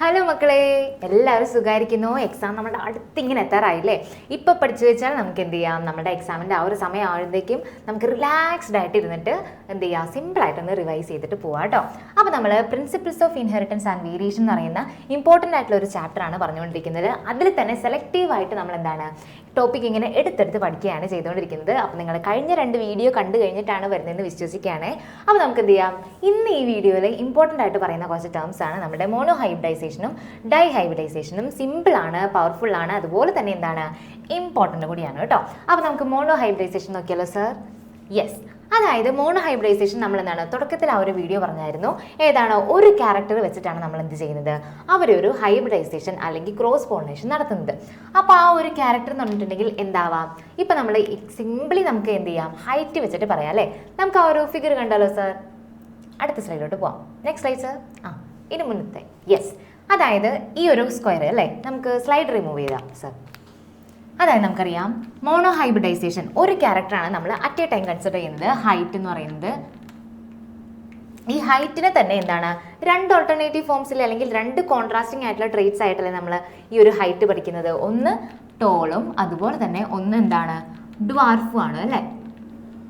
Hello മക്കളെ എല്ലാവരും സുഖമായിരിക്കുന്നു എക്സാം നമ്മുടെ അടുത്തിങ്ങനെ എത്താറായില്ലേ? ഇപ്പം പഠിച്ചു വെച്ചാൽ നമുക്ക് എന്ത് ചെയ്യാം? നമ്മുടെ എക്സാമിന്റെ ആ ഒരു സമയം ആവുമ്പോഴത്തേക്കും നമുക്ക് റിലാക്സ്ഡ് ആയിട്ട് ഇരുന്നിട്ട് എന്ത് ചെയ്യാം? സിമ്പിളായിട്ടൊന്ന് റിവൈസ് ചെയ്തിട്ട് പോവാം കേട്ടോ അപ്പോൾ നമ്മൾ principles of inheritance and variation എന്ന് പറയുന്ന ഇമ്പോർട്ടന്റ് ആയിട്ടുള്ള ഒരു ചാപ്റ്ററാണ് പറഞ്ഞുകൊണ്ടിരിക്കുന്നത്. അതിൽ തന്നെ സെലക്റ്റീവായിട്ട് നമ്മൾ എന്താണ് ടോപ്പിക് ഇങ്ങനെ എടുത്തെടുത്ത് പഠിക്കുകയാണ് ചെയ്തുകൊണ്ടിരിക്കുന്നത്. അപ്പോൾ നിങ്ങൾ കഴിഞ്ഞ രണ്ട് വീഡിയോ കണ്ടു കഴിഞ്ഞിട്ടാണ് വരുന്നതെന്ന് വിശ്വസിക്കുകയാണ്. അപ്പോൾ നമുക്ക് എന്ത് ചെയ്യാം? ഇന്ന് ഈ വീഡിയോയിൽ ഇമ്പോർട്ടന്റ് ആയിട്ട് പറയുന്ന കുറച്ച് ടേംസ് ആണ് നമ്മുടെ മോണോ ഹൈബ്രിഡൈസേഷനും ഡൈ ഹൈബ്രിഡൈസേഷനും സിമ്പിളാണ് പവർഫുൾ ആണ്. അതുപോലെ തന്നെ എന്താണ്? ഇമ്പോർട്ടന്റ് കൂടിയാണ് കേട്ടോ. അപ്പോൾ നമുക്ക് മോണോ ഹൈബ്രിഡൈസേഷൻ നോക്കിയാലോ സർ യെസ് അതായത് മോണോ ഹൈബ്രിഡൈസേഷൻ നമ്മൾ എന്താണ് തുടക്കത്തിൽ ആ ഒരു വീഡിയോ പറഞ്ഞായിരുന്നു. ഏതാണ്? ഒരു ക്യാരക്ടർ വെച്ചിട്ടാണ് നമ്മൾ എന്ത് ചെയ്യുന്നത്? അവരൊരു ഹൈബ്രിഡൈസേഷൻ അല്ലെങ്കിൽ ക്രോസ് പോളിനേഷൻ നടത്തുന്നത്. അപ്പോൾ ആ ഒരു ക്യാരക്ടർ എന്ന് പറഞ്ഞിട്ടുണ്ടെങ്കിൽ എന്താവാം? ഇപ്പം നമ്മൾ സിമ്പിളി നമുക്ക് എന്ത് ചെയ്യാം? ഹൈറ്റ് വെച്ചിട്ട് പറയാം അല്ലേ? നമുക്ക് ആ ഒരു ഫിഗർ കണ്ടാലോ സാർ അടുത്ത സ്ലൈഡിലോട്ട് പോവാം. നെക്സ്റ്റ് സ്ലൈഡ് സാർ ആ ഇനി മുന്നത്തെ. യെസ് അതായത് ഈ ഒരു സ്ക്വയർ അല്ലേ? നമുക്ക് സ്ലൈഡ് റിമൂവ് ചെയ്താം സർ അതായത് നമുക്കറിയാം മോണോ ഹൈബ്രിഡൈസേഷൻ ഒരു ക്യാരക്ടറാണ് നമ്മൾ അറ്റ് എ ടൈം കൺസിഡർ ചെയ്യുന്നത്. ഹൈറ്റ് എന്ന് പറയുന്നത്. ഈ ഹൈറ്റിനെ തന്നെ എന്താണ്? രണ്ട് ഓൾട്ടർനേറ്റീവ് ഫോംസിൽ അല്ലെങ്കിൽ രണ്ട് കോൺട്രാസ്റ്റിംഗ് ആയിട്ടുള്ള ട്രേറ്റ്സ് ആയിട്ടല്ലേ നമ്മൾ ഈ ഒരു ഹൈറ്റ് പഠിക്കുന്നത്. ഒന്ന് ടോളും അതുപോലെ തന്നെ ഒന്ന് എന്താണ്? ഡ്വാർഫുമാണ് അല്ലേ?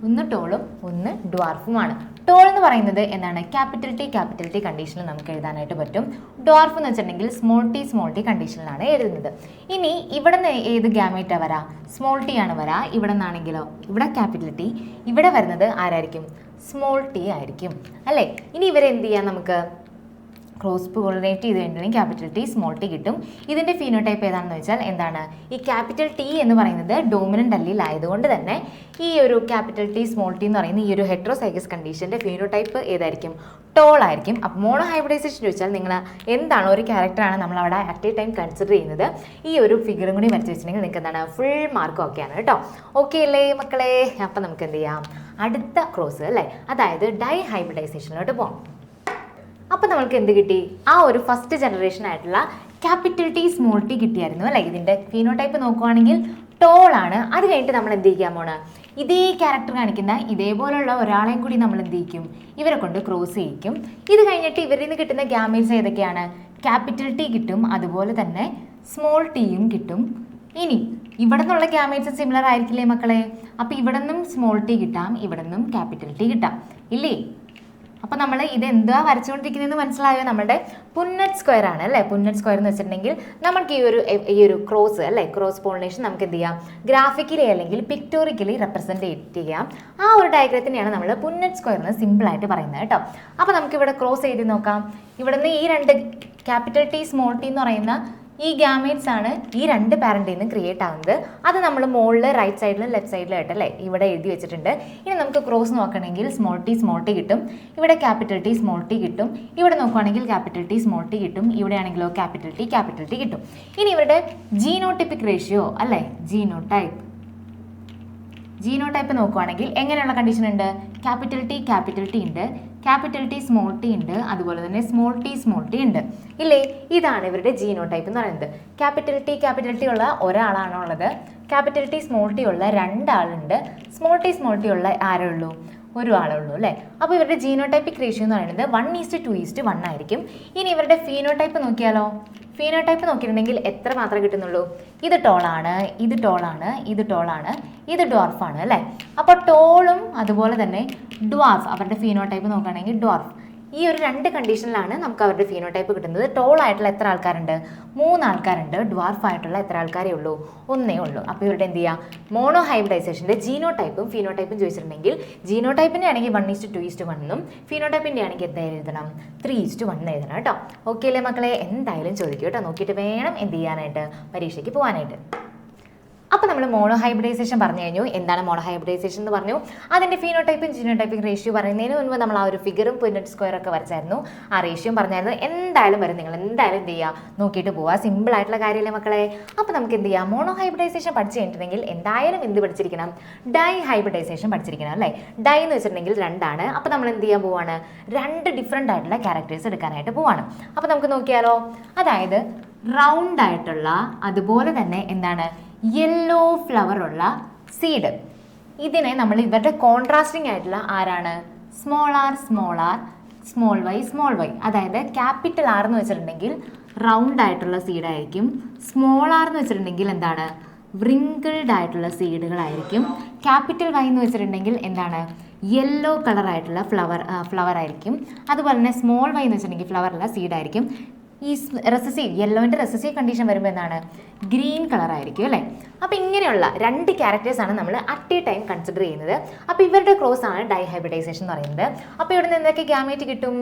ഒന്ന് ടോളും ഒന്ന് ഡ്വാർഫുമാണ് ടോൾ എന്ന് പറയുന്നത് എന്താണ് ക്യാപിറ്റൽ ടി ക്യാപിറ്റൽ ടി കണ്ടീഷനിൽ നമുക്ക് എഴുതാനായിട്ട് പറ്റും. ഡോർഫ് എന്ന് വെച്ചിട്ടുണ്ടെങ്കിൽ സ്മോൾ ടി സ്മോൾ ടി കണ്ടീഷനിലാണ് എഴുതുന്നത്. ഇനി ഇവിടെ നിന്ന് ഏത് ഗ്യാമേറ്റാ വരാ? സ്മോൾ ടി ആണ് വരാ. ഇവിടെ നിന്നാണെങ്കിലോ? ഇവിടെ ക്യാപിറ്റൽ ടി. ഇവിടെ വരുന്നത് ആരായിരിക്കും? സ്മോൾ ടി ആയിരിക്കും. അല്ലേ? ഇനി ഇവരെ എന്ത് ചെയ്യാം നമുക്ക്? ക്രോസ് പോളിനേറ്റ് ചെയ്ത് കഴിഞ്ഞിട്ടുണ്ടെങ്കിൽ ക്യാപിറ്റൽ ടി സ്മോൾ ടി കിട്ടും. ഇതിന്റെ ഫീനോടൈപ്പ് ഏതാണെന്ന് വെച്ചാൽ എന്താണ്? ഈ ക്യാപിറ്റൽ ടി എന്ന് പറയുന്നത് ഡോമിനന്റ് അല്ലിൽ ആയതുകൊണ്ട് തന്നെ ഈ ഒരു ക്യാപിറ്റൽ ടി സ്മോൾ ടി എന്ന് പറയുന്ന ഈ ഒരു ഹെട്രോസൈഗസ് കണ്ടീഷന്റെ ഫീനോടൈപ്പ് ഏതായിരിക്കും? ടോൾ ആയിരിക്കും. അപ്പോൾ മോണോ ഹൈബ്രിഡൈസേഷൻ ചോദിച്ചാൽ നിങ്ങൾ എന്താണ് ഒരു ക്യാരക്ടറാണ് നമ്മൾ അവിടെ അറ്റ് എ ടൈം കൺസിഡർ ചെയ്യുന്നത്? ഈ ഒരു ഫിഗറും കൂടി വരച്ച് വെച്ചിട്ടുണ്ടെങ്കിൽ നിങ്ങൾക്ക് എന്താണ്? ഫുൾ മാർക്ക് ഓക്കെയാണ് കേട്ടോ. ഓക്കെ അല്ലേ മക്കളെ? അപ്പം നമുക്ക് എന്ത് ചെയ്യാം? അടുത്ത ക്രോസ് അല്ലേ? അതായത് ഡൈ ഹൈബ്രിഡൈസേഷനിലോട്ട് പോകാം അപ്പോൾ നമ്മൾക്ക് എന്ത് കിട്ടി? ആ ഒരു ഫസ്റ്റ് ജനറേഷൻ ആയിട്ടുള്ള ക്യാപിറ്റൽ ടി സ്മോൾ ടി കിട്ടിയായിരുന്നു അല്ലേ? ഇതിന്റെ ഫീനോടൈപ്പ് നോക്കുവാണെങ്കിൽ ടോൾ ആണ്. അത് കഴിഞ്ഞിട്ട് നമ്മൾ എന്ത് ചെയ്യാൻ പോണ? ഇതേ ക്യാരക്ടർ കാണിക്കുന്ന ഇതേപോലുള്ള ഒരാളെയും കൂടി നമ്മൾ എന്ത് ചെയ്യിക്കും? ഇവരെ കൊണ്ട് ക്രോസ് ചെയ്യിക്കും. ഇത് കഴിഞ്ഞിട്ട് ഇവരിൽ നിന്ന് കിട്ടുന്ന ഗ്യാമേജ് ഏതൊക്കെയാണ്? ക്യാപിറ്റൽ ടി കിട്ടും അതുപോലെ തന്നെ സ്മോൾ ടിയും കിട്ടും. ഇനി ഇവിടെ നിന്നുള്ള ക്യാമേജ് സിമിലർ ആയിരിക്കില്ലേ മക്കളെ? അപ്പോൾ ഇവിടെ നിന്നും സ്മോൾ ടി കിട്ടാം ഇവിടെ നിന്നും ക്യാപിറ്റൽ ടി കിട്ടാം. ഇല്ലേ? അപ്പോൾ നമ്മൾ ഇത് എന്താ വരച്ചുകൊണ്ടിരിക്കുന്നതെന്ന് മനസ്സിലായോ? നമ്മുടെ പുന്നറ്റ് സ്ക്വയർ ആണ് അല്ലേ? പുന്നറ്റ് സ്ക്വയർ എന്ന് വെച്ചിട്ടുണ്ടെങ്കിൽ നമുക്ക് ഈ ഒരു ഈ ഒരു ക്രോസ് അല്ലേ? ക്രോസ് പോളിനേഷൻ നമുക്ക് എന്ത് ചെയ്യാം? ഗ്രാഫിക്കലി അല്ലെങ്കിൽ പിക്ടോറിക്കലി റെപ്രസെന്റ് ചെയ്യാം. ആ ഒരു ഡയഗ്രത്തിനെയാണ് നമ്മൾ പുന്നറ്റ് സ്ക്വയർ എന്ന് സിമ്പിൾ ആയിട്ട് പറയുന്നത് കേട്ടോ. അപ്പോൾ നമുക്ക് ഇവിടെ ക്രോസ് ചെയ്ത് നോക്കാം. ഇവിടുന്ന് ഈ രണ്ട് ക്യാപിറ്റൽ ടി സ്മോൾ ടി എന്ന് പറയുന്ന ഈ ഗ്യാമേറ്റ്സ് ആണ് ഈ രണ്ട് പാരന്റിൽ നിന്നും ക്രിയേറ്റ് ആവുന്നത്. അത് നമ്മൾ മുകളിൽ റൈറ്റ് സൈഡിലും ലെഫ്റ്റ് സൈഡിലായിട്ട് അല്ലേ ഇവിടെ എഴുതി വെച്ചിട്ടുണ്ട്. ഇനി നമുക്ക് ക്രോസ് നോക്കണമെങ്കിൽ സ്മോൾ ടി സ്മോൾ ടി കിട്ടും. ഇവിടെ ക്യാപിറ്റൽ ടി സ്മോൾ ടി കിട്ടും. ഇവിടെ നോക്കുവാണെങ്കിൽ ക്യാപിറ്റൽ ടി സ്മോൾ ടി കിട്ടും. ഇവിടെ ആണെങ്കിലോ ക്യാപിറ്റൽ ടി ക്യാപിറ്റൽ ടി കിട്ടും. ഇനി ഇവരുടെ ജീനോട്ടിപ്പിക് റേഷ്യോ അല്ലേ? ജീനോ ടൈപ്പ് ജീനോ ടൈപ്പ് നോക്കുവാണെങ്കിൽ എങ്ങനെയുള്ള കണ്ടീഷൻ ഉണ്ട്? ക്യാപിറ്റൽ ടി ക്യാപിറ്റൽ ടി ഉണ്ട്. ക്യാപിറ്റൽ ടി സ്മോൾ ടി ഉണ്ട് അതുപോലെ തന്നെ സ്മോൾ ടി സ്മോൾ ടി ഉണ്ട്. ഇല്ലേ? ഇതാണ് ഇവരുടെ ജീനോ ടൈപ്പ് എന്ന് പറയുന്നത്. ക്യാപിറ്റൽ ടി ക്യാപിറ്റൽ ടി ഉള്ള ഒരാളാണോ ഉള്ളത്. ക്യാപിറ്റൽ ടി സ്മോൾ ടി ഉള്ള രണ്ടാളുണ്ട്. സ്മോൾ ടി സ്മോൾ ടി ഉള്ള ആരേ ഉള്ളൂ? ഒരു ആളേ ഉള്ളൂ അല്ലേ? അപ്പോൾ ഇവരുടെ ജീനോടൈപ്പിക് റേഷ്യോ എന്ന് പറയുന്നത് one is to two is to one ആയിരിക്കും. ഇനി ഇവരുടെ ഫീനോടൈപ്പ് നോക്കിയാലോ? ഫീനോടൈപ്പ് നോക്കിയിട്ടുണ്ടെങ്കിൽ എത്ര മാത്രമേ കിട്ടുന്നുള്ളൂ? ഇത് ടോളാണ് ഇത് ടോളാണ് ഇത് ടോളാണ് ഇത് ഡ്വാർഫാണ് അല്ലേ? അപ്പോൾ ടോളും അതുപോലെ തന്നെ ഡ്വാർഫ് അവരുടെ ഫീനോടൈപ്പ് നോക്കുകയാണെങ്കിൽ ഡ്വാർഫ് ഈ ഒരു രണ്ട് കണ്ടീഷനിലാണ് നമുക്ക് അവരുടെ ഫീനോടൈപ്പ് കിട്ടുന്നത്. ടോൾ ആയിട്ടുള്ള എത്ര ആൾക്കാരുണ്ട്? മൂന്ന് ആൾക്കാരുണ്ട് ഡ്വാർഫ് ആയിട്ടുള്ള എത്ര ആൾക്കാരേ ഉള്ളൂ? ഒന്നേ ഉള്ളൂ. അപ്പോൾ ഇവരുടെ എന്ത് ചെയ്യുക മോണോ ഹൈബ്രൈസേഷന്റെ ജീനോ ടൈപ്പും ഫീനോടൈപ്പും ചോദിച്ചിട്ടുണ്ടെങ്കിൽ ജീനോ ടൈപ്പിന്റെ ആണെങ്കിൽ വൺ ഈസ്റ്റ് ടു ഈസ്റ്റ് വണ്ണും ഫീനോടൈപ്പിന്റെ ആണെങ്കിൽ എന്താ എഴുതണം? ത്രീ ഈസ്റ്റ് വൺ എഴുതണം കേട്ടോ. ഓക്കെ അല്ലേ മക്കളെ? എന്തായാലും ചോദിക്കും കേട്ടോ. നോക്കിയിട്ട് വേണം എന്ത് ചെയ്യാനായിട്ട്? പരീക്ഷയ്ക്ക് പോകാനായിട്ട് അപ്പോൾ നമ്മൾ മോണോ ഹൈബ്രിഡൈസേഷൻ പറഞ്ഞു കഴിഞ്ഞു. എന്താണ് മോണോ ഹൈബ്രിഡൈസേഷൻ എന്ന് പറഞ്ഞു? അതിന്റെ ഫീനോടൈപ്പും ജീനോടൈപ്പിംഗ് റേഷ്യോ പറയുന്നതിന് മുൻപ് നമ്മൾ ആ ഒരു ഫിഗറും പുന്നറ്റ് സ്ക്വയർ ഒക്കെ വരച്ചായിരുന്നു. ആ റേഷ്യോ പറഞ്ഞായിരുന്നു. എന്തായാലും വരും നിങ്ങൾ. എന്തായാലും എന്ത് ചെയ്യുക നോക്കിയിട്ട് പോവുക സിമ്പിൾ ആയിട്ടുള്ള കാര്യമല്ലേ മക്കളെ? അപ്പോൾ നമുക്ക് എന്ത് ചെയ്യാം? മോണോ ഹൈബ്രിഡൈസേഷൻ പഠിച്ചു കഴിഞ്ഞിട്ടുണ്ടെങ്കിൽ എന്തായാലും എന്ത് പഠിച്ചിരിക്കണം? ഡൈ ഹൈബ്രിഡൈസേഷൻ പഠിച്ചിരിക്കണം അല്ലേ? ഡൈ എന്ന് വെച്ചിട്ടുണ്ടെങ്കിൽ രണ്ടാണ്. അപ്പോൾ നമ്മൾ എന്ത് ചെയ്യാൻ പോവാണ്? രണ്ട് ഡിഫറെന്റ് ആയിട്ടുള്ള ക്യാരക്ടേഴ്സ് എടുക്കാനായിട്ട് പോവാണ്. അപ്പോൾ നമുക്ക് നോക്കിയാലോ? അതായത് റൗണ്ട് ആയിട്ടുള്ള അതുപോലെ തന്നെ എന്താണ്? യെല്ലോ ഫ്ലവർ ഉള്ള സീഡ് ഇതിനെ നമ്മൾ ഇവരുടെ കോൺട്രാസ്റ്റിംഗ് ആയിട്ടുള്ള ആരാണ്? Small R small R small Y small Y അതായത് ക്യാപിറ്റൽ ആർ എന്ന് വെച്ചിട്ടുണ്ടെങ്കിൽ റൗണ്ട് ആയിട്ടുള്ള സീഡായിരിക്കും സ്മോൾ ആർ എന്ന് വെച്ചിട്ടുണ്ടെങ്കിൽ എന്താണ്? വ്രിങ്കിൾഡ് ആയിട്ടുള്ള സീഡുകളായിരിക്കും ക്യാപിറ്റൽ വൈ എന്ന് വെച്ചിട്ടുണ്ടെങ്കിൽ എന്താണ്? യെല്ലോ കളർ ആയിട്ടുള്ള ഫ്ലവർ ഫ്ലവർ ആയിരിക്കും. അതുപോലെ തന്നെ സ്മോൾ വൈ എന്ന് വെച്ചിട്ടുണ്ടെങ്കിൽ അല്ല സീഡായിരിക്കും ഈ റെസസീവ് യെല്ലോന്റെ റെസസീവ് കണ്ടീഷൻ വരുമ്പോൾ എന്താണ് ഗ്രീൻ കളർ ആയിരിക്കും അല്ലേ? അപ്പോൾ ഇങ്ങനെയുള്ള രണ്ട് ക്യാരക്ടേഴ്സാണ് നമ്മൾ അറ്റ് എ ടൈം കൺസിഡർ ചെയ്യുന്നത്. അപ്പോൾ ഇവരുടെ ക്രോസ് ആണ് ഡൈഹൈബ്രിഡൈസേഷൻ എന്ന് പറയുന്നത്. അപ്പോൾ ഇവിടെ നിന്ന് എന്തൊക്കെ ഗ്യാമേറ്റ് കിട്ടും?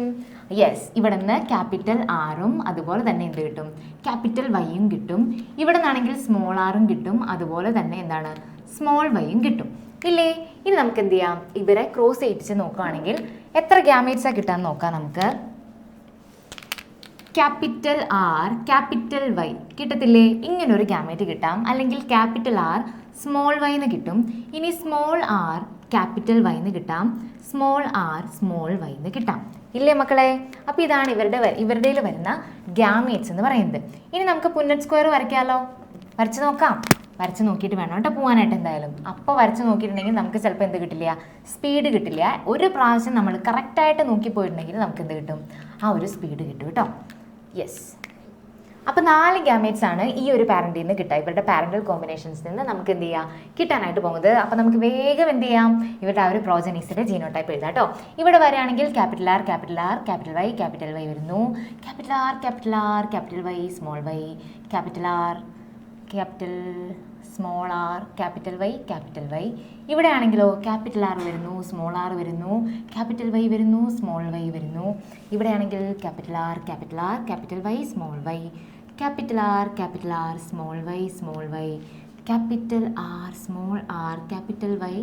യെസ് ഇവിടെ നിന്ന് ക്യാപിറ്റൽ ആറും അതുപോലെ തന്നെ എന്ത് കിട്ടും? ക്യാപിറ്റൽ വൈയും കിട്ടും. ഇവിടെ നിന്നാണെങ്കിൽ സ്മോൾ ആറും കിട്ടും. അതുപോലെ തന്നെ എന്താണ്? സ്മോൾ വൈയും കിട്ടും. ഇല്ലേ? ഇനി നമുക്ക് എന്ത് ചെയ്യാം? ഇവരെ ക്രോസ് ചെയ്യിച്ച് നോക്കുകയാണെങ്കിൽ എത്ര ഗ്യാമേറ്റ്സാണ് കിട്ടാൻ നോക്കാം നമുക്ക്? Capital R capital Y. കിട്ടത്തില്ലേ? ഇങ്ങനെ ഒരു ഗ്യാമേറ്റ് കിട്ടാം. അല്ലെങ്കിൽ ക്യാപിറ്റൽ ആർ സ്മോൾ വൈ എന്ന് കിട്ടും. ഇനി സ്മോൾ ആർ ക്യാപിറ്റൽ വൈ എന്ന് കിട്ടാം. സ്മോൾ ആർ സ്മോൾ വൈ എന്ന് കിട്ടാം. ഇല്ലേ മക്കളെ? അപ്പോൾ ഇതാണ് ഇവരുടെ ഇവരുടെ വരുന്ന ഗ്യാമേറ്റ്സ് എന്ന് പറയുന്നത്. ഇനി നമുക്ക് പുന്നറ്റ് സ്ക്വയർ വരയ്ക്കാമല്ലോ വരച്ച് നോക്കാം. വരച്ച് നോക്കിയിട്ട് വേണം കേട്ടോ പോകാനായിട്ട് എന്തായാലും. അപ്പോൾ വരച്ച് നോക്കിയിട്ടുണ്ടെങ്കിൽ നമുക്ക് ചിലപ്പോൾ എന്ത് കിട്ടില്ല? സ്പീഡ് കിട്ടില്ല. ഒരു പ്രാവശ്യം നമ്മൾ കറക്റ്റായിട്ട് നോക്കി പോയിട്ടുണ്ടെങ്കിൽ നമുക്ക് എന്ത് കിട്ടും? ആ ഒരു സ്പീഡ് കിട്ടും കേട്ടോ. യെസ് അപ്പോൾ നാല് ഗ്യാമേറ്റ്സ് ആണ് ഈ ഒരു പാരന്റിൽ നിന്ന് കിട്ടുക. ഇവരുടെ പാരന്റൽ കോമ്പിനേഷൻസ് നിന്ന് നമുക്ക് എന്ത് ചെയ്യാം? കിട്ടാനായിട്ട് പോകുന്നത്. അപ്പോൾ നമുക്ക് വേഗം എന്ത് ചെയ്യാം? ഇവരുടെ ആ ഒരു പ്രോജനീസിന്റെ ജീനോടൈപ്പ് എഴുതാം കേട്ടോ ഇവിടെ വരികയാണെങ്കിൽ capital R capital R capital Y capital Y വരുന്നു. Capital R capital R capital Y small Y capital R capital small R capital Y capital Y ഇവിടെ ആണെങ്കിലോ ക്യാപിറ്റൽ ആർ വരുന്നു സ്മോൾ ആർ വരുന്നു ക്യാപിറ്റൽ വൈ വരുന്നു small Y വരുന്നു. ഇവിടെ ആണെങ്കിൽ capital R capital R capital Y small Y capital R capital R small Y small Y capital R small R capital Y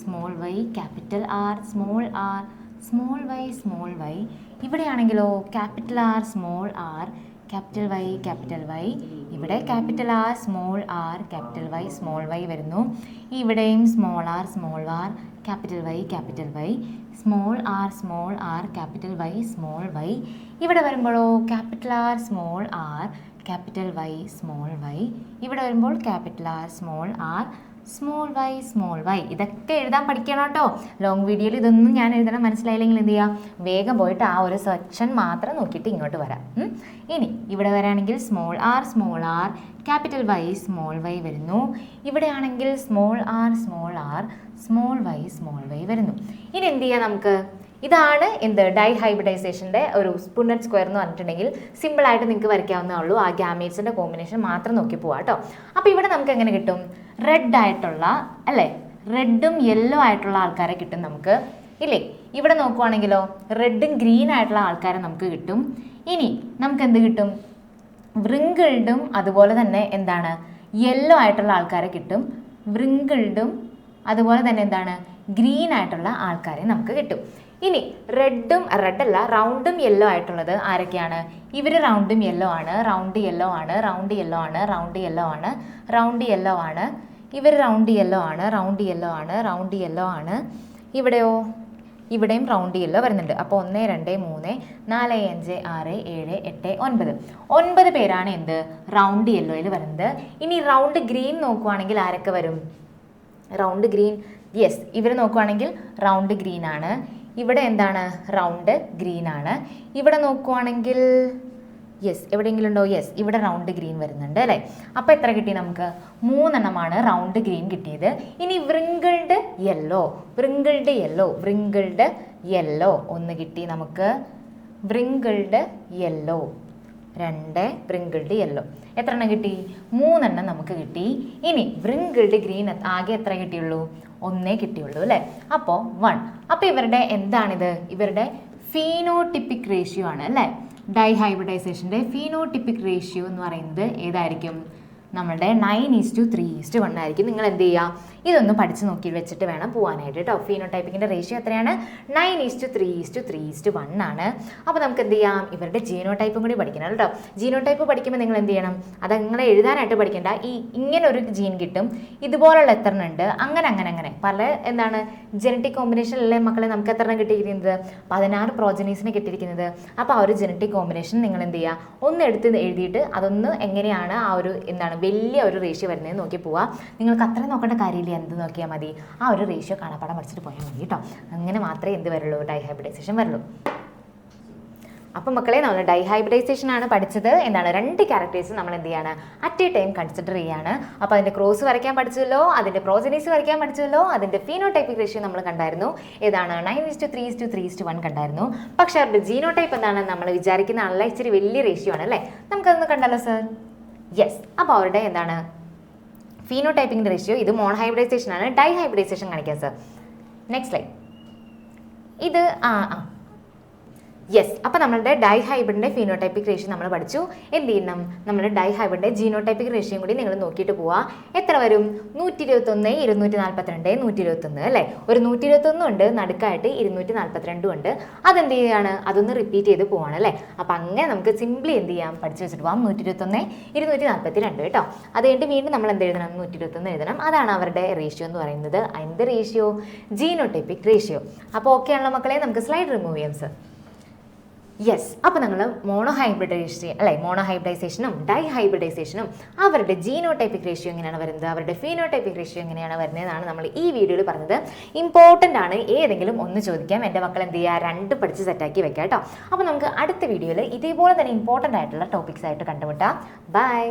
small Y capital R small R small Y small Y ഇവിടെയാണെങ്കിലോ capital R small R capital Y capital Y. ഇവിടെ capital R small R capital Y small Y വരുന്നു. ഇവിടെയും small R small R capital Y capital Y. Small R small R capital Y small Y. ഇവിടെ വരുമ്പോഴോ capital R small R capital Y small Y. ഇവിടെ വരുമ്പോൾ capital R small R small Y small Y ഇതൊക്കെ എഴുതാൻ പഠിക്കണം കേട്ടോ. Long വീഡിയോയിൽ ഇതൊന്നും ഞാൻ എഴുതണം. മനസ്സിലായില്ലെങ്കിൽ എന്ത് ചെയ്യാം? വേഗം പോയിട്ട് ആ ഒരു സെക്ഷൻ മാത്രം നോക്കിയിട്ട് ഇങ്ങോട്ട് വരാം. ഇനി ഇവിടെ വരാണെങ്കിൽ small R small R capital Y small Y വരുന്നു. ഇവിടെയാണെങ്കിൽ small R small R small Y small Y വരുന്നു. ഇനി എന്ത് ചെയ്യാം നമുക്ക്? ഇതാണ് എന്ത്? ഡൈ ഹൈബ്രിഡൈസേഷന്റെ ഒരു സ്പുണ്ണറ്റ് സ്ക്വയർ എന്ന് പറഞ്ഞിട്ടുണ്ടെങ്കിൽ സിമ്പിളായിട്ട് നിങ്ങൾക്ക് വരയ്ക്കാവുന്നേ ഉള്ളൂ. ആ ഗ്യാമേറ്റ്സിന്റെ കോമ്പിനേഷൻ മാത്രം നോക്കി പോവാം കേട്ടോ. അപ്പോൾ ഇവിടെ നമുക്ക് എങ്ങനെ കിട്ടും? റെഡ് ആയിട്ടുള്ള അല്ലേ? റെഡും യെല്ലോ ആയിട്ടുള്ള ആൾക്കാരെ കിട്ടും നമുക്ക്. ഇല്ലേ? ഇവിടെ നോക്കുവാണെങ്കിലോ റെഡും ഗ്രീൻ ആയിട്ടുള്ള ആൾക്കാരെ നമുക്ക് കിട്ടും. ഇനി നമുക്ക് എന്ത് കിട്ടും? വൃങ്കിൾഡും അതുപോലെ തന്നെ എന്താണ്? യെല്ലോ ആയിട്ടുള്ള ആൾക്കാരെ കിട്ടും. വൃങ്കിൾഡും അതുപോലെ തന്നെ എന്താണ്? ഗ്രീൻ ആയിട്ടുള്ള ആൾക്കാരെ നമുക്ക് കിട്ടും. ഇനി റെഡും റെഡ് അല്ല റൗണ്ടും യെല്ലോ ആയിട്ടുള്ളത് ആരൊക്കെയാണ്? ഇവർ റൗണ്ടും യെല്ലോ ആണ്. റൗണ്ട് യെല്ലോ ആണ് റൗണ്ട് യെല്ലോ ആണ് റൗണ്ട് യെല്ലോ ആണ് റൗണ്ട് യെല്ലോ ആണ്. ഇവർ റൗണ്ട് യെല്ലോ ആണ് റൗണ്ട് യെല്ലോ ആണ് റൗണ്ട് യെല്ലോ ആണ്. ഇവിടെയോ? ഇവിടെയും റൗണ്ട് യെല്ലോ വരുന്നുണ്ട്. അപ്പോൾ ഒന്ന് രണ്ട് മൂന്ന് നാല് അഞ്ച് ആറ് ഏഴ് എട്ട് ഒൻപത്. ഒൻപത് പേരാണ് എന്ത്? റൗണ്ട് യെല്ലോയിൽ വരുന്നത്. ഇനി റൗണ്ട് ഗ്രീൻ നോക്കുവാണെങ്കിൽ ആരൊക്കെ വരും? റൗണ്ട് ഗ്രീൻ യെസ് ഇവർ നോക്കുവാണെങ്കിൽ റൗണ്ട് ഗ്രീൻ ആണ്. ഇവിടെ എന്താണ്? റൗണ്ട് ഗ്രീൻ ആണ്. ഇവിടെ നോക്കുവാണെങ്കിൽ യെസ് എവിടെയെങ്കിലും ഉണ്ടോ? യെസ് ഇവിടെ റൗണ്ട് ഗ്രീൻ വരുന്നുണ്ട് അല്ലേ? അപ്പോൾ എത്ര കിട്ടി നമുക്ക്? മൂന്നെണ്ണമാണ് റൗണ്ട് ഗ്രീൻ കിട്ടിയത്. ഇനി wrinkled yellow wrinkled yellow wrinkled yellow ഒന്ന് കിട്ടി നമുക്ക്. വൃങ്കിൾഡ് യെല്ലോ രണ്ട് വൃങ്കിൾഡ് യെല്ലോ എത്ര എണ്ണം കിട്ടി? മൂന്നെണ്ണം നമുക്ക് കിട്ടി. ഇനി വൃങ്കിൾഡ് ഗ്രീൻ ആകെ എത്ര കിട്ടിയുള്ളൂ? ഒന്നേ കിട്ടിയുള്ളൂ അല്ലേ? അപ്പോൾ വൺ അപ്പോൾ ഇവരുടെ എന്താണിത്? ഇവരുടെ ഫീനോട്ടിപ്പിക് റേഷ്യോ ആണ് അല്ലേ? ഡൈഹൈബ്രിഡൈസേഷന്റെ ഫീനോട്ടിപ്പിക് റേഷ്യോ എന്ന് പറയുന്നത് ഏതായിരിക്കും? നമ്മളുടെ nine is to three is to one ആയിരിക്കും. നിങ്ങൾ എന്ത് ചെയ്യുക? ഇതൊന്ന് പഠിച്ചു നോക്കി വെച്ചിട്ട് വേണം പോകാനായിട്ട് കേട്ടോ ഫീനോടൈപ്പിക്കിന്റെ റേഷ്യോ എത്രയാണ്? Nine is to three is to three is to one ആണ്. അപ്പോൾ നമുക്ക് എന്ത് ചെയ്യാം? ഇവരുടെ ജീനോടൈപ്പും കൂടി പഠിക്കണം കേട്ടോ ജീനോടൈപ്പ് പഠിക്കുമ്പോൾ നിങ്ങൾ എന്ത് ചെയ്യണം? അത് നിങ്ങളെ എഴുതാനായിട്ട് പഠിക്കേണ്ട. ഈ ഇങ്ങനെ ഒരു ജീൻ കിട്ടും. ഇതുപോലുള്ള എത്ര ഉണ്ട്. അങ്ങനെ അങ്ങനെ അങ്ങനെ. പല എന്താണ്? ജനറ്റിക് കോമ്പിനേഷനിലെ മക്കളെ നമുക്ക് എത്ര കിട്ടിയിരിക്കുന്നത്? പതിനാറ് പ്രോജനീസിനെ കിട്ടിയിരിക്കുന്നത്. അപ്പോൾ ആ ഒരു ജനറ്റിക് കോമ്പിനേഷൻ നിങ്ങൾ എന്ത് ചെയ്യുക ഒന്ന് എടുത്ത് എഴുതിയിട്ട് അതൊന്ന് എങ്ങനെയാണ് ആ ഒരു എന്താണ് വലിയ ഒരു റേഷ്യോ വരുന്നത് നോക്കി പോവുക നിങ്ങൾക്ക് അത്രയും നോക്കേണ്ട കാര്യമില്ല. എന്ത് നോക്കിയാൽ മതി? ആ ഒരു റേഷ്യോ കാണാപ്പാടം പഠിച്ചിട്ട് പോയാൽ മതി കേട്ടോ അങ്ങനെ മാത്രമേ എന്ത് വരുള്ളൂ? ഡൈഹൈബ്രിഡൈസേഷൻ വരുള്ളൂ. അപ്പം മക്കളെ നമ്മൾ ഡൈഹൈബ്രിഡൈസേഷൻ ആണ് പഠിച്ചത് എന്താണ് രണ്ട് ക്യാരക്ടേഴ്സ് നമ്മൾ എന്ത് ചെയ്യാണ്? അറ്റ് എ ടൈം കൺസിഡർ ചെയ്യാണ്. അപ്പോൾ അതിന്റെ ക്രോസ് വരയ്ക്കാൻ പഠിച്ചല്ലോ അതിന്റെ പ്രോജനീസ് വരയ്ക്കാൻ പഠിച്ചല്ലോ അതിന്റെ ഫീനോടൈപ്പിക് റേഷ്യോ നമ്മൾ കണ്ടായിരുന്നു. ഏതാണ്? Nine is two three is two three is two one കണ്ടായിരുന്നു. പക്ഷേ അവരുടെ ജീനോ ടൈപ്പ് എന്താണ്? നമ്മൾ വിചാരിക്കുന്ന ആളല്ല ഇച്ചിരി വലിയ റേഷ്യോ ആണ് അല്ലേ? നമുക്കതൊന്ന് കണ്ടല്ലോ സർ യെസ് അപ്പോൾ അവരുടെ എന്താണ്? ഫീനോടൈപ്പിംഗ് റേഷ്യോ ഇത് മോൺ മോണോഹൈബ്രിഡൈസേഷൻ ആണ് ഡൈ ഡൈഹൈബ്രിഡൈസേഷൻ കാണിക്കാം സർ നെക്സ്റ്റ് ലൈൻ ഇത് ആ ആ. യെസ് അപ്പോൾ നമ്മളുടെ ഡൈഹൈബ്രിഡിന്റെ ഫിനോടൈപ്പിക് റേഷ്യോ നമ്മൾ പഠിച്ചു. എന്ത് ചെയ്യണം? നമ്മുടെ ഡൈഹൈബ്രിഡിന്റെ ജീനോടൈപ്പിക് റേഷ്യോയും കൂടി നിങ്ങൾ നോക്കിയിട്ട് പോവാ. എത്ര വരും? നൂറ്റി ഇരുപത്തൊന്ന് ഇരുന്നൂറ്റി നാൽപ്പത്തിരണ്ട് നൂറ്റി ഇരുപത്തൊന്ന് അല്ലേ? ഒരു നൂറ്റി ഇരുപത്തൊന്നും ഉണ്ട് നടുക്കായിട്ട് ഇരുന്നൂറ്റി നാൽപ്പത്തിരണ്ടും ഉണ്ട്. അതെന്ത് ചെയ്യുകയാണ് അതൊന്ന് റിപ്പീറ്റ് ചെയ്ത് പോവാണ് അല്ലേ? അപ്പോൾ അങ്ങനെ നമുക്ക് സിംപ്ലി എന്ത് ചെയ്യാം? പഠിച്ചു വെച്ചിട്ട് പോവാം. നൂറ്റി ഇരുപത്തൊന്ന് ഇരുന്നൂറ്റി നാൽപ്പത്തി രണ്ട് കേട്ടോ. അത് കഴിഞ്ഞിട്ട് വീണ്ടും നമ്മൾ എന്ത് എഴുതണം? നൂറ്റി ഇരുപത്തൊന്ന് എഴുതണം. അതാണ് അവരുടെ റേഷ്യോ എന്ന് പറയുന്നത്. എന്ത് റേഷ്യോ ജീനോടൈപ്പിക് റേഷ്യോ അപ്പോൾ ഓക്കെ ആണല്ലോ മക്കളെ? നമുക്ക് സ്ലൈഡ് റിമൂവ് ചെയ്യാം സർ യെസ് അപ്പോൾ നിങ്ങൾ ഹൈബ്രിഡൈസ് അല്ലെ മോണോ ഹൈബ്രിഡൈസേഷനും ഡൈ ഹൈബ്രിഡൈസേഷനും അവരുടെ ജീനോടൈപ്പിക് റേഷ്യോ എങ്ങനെയാണ് വരുന്നത്? അവരുടെ ഫീനോടൈപ്പിക് റേഷ്യോ എങ്ങനെയാണ് വരുന്നതെന്നാണ് നമ്മൾ ഈ വീഡിയോയിൽ പറഞ്ഞത്. ഇമ്പോർട്ടന്റ് ആണ് ഏതെങ്കിലും ഒന്ന് ചോദിക്കാം. എന്റെ മക്കൾ എന്ത് ചെയ്യുക? രണ്ട് പഠിച്ച് സെറ്റാക്കി വെക്കാം കേട്ടോ. അപ്പോൾ നമുക്ക് അടുത്ത വീഡിയോയിൽ ഇതേപോലെ തന്നെ ഇമ്പോർട്ടന്റ് ആയിട്ടുള്ള ടോപ്പിക്സ് ആയിട്ട് കണ്ടുമുട്ടാം. ബൈ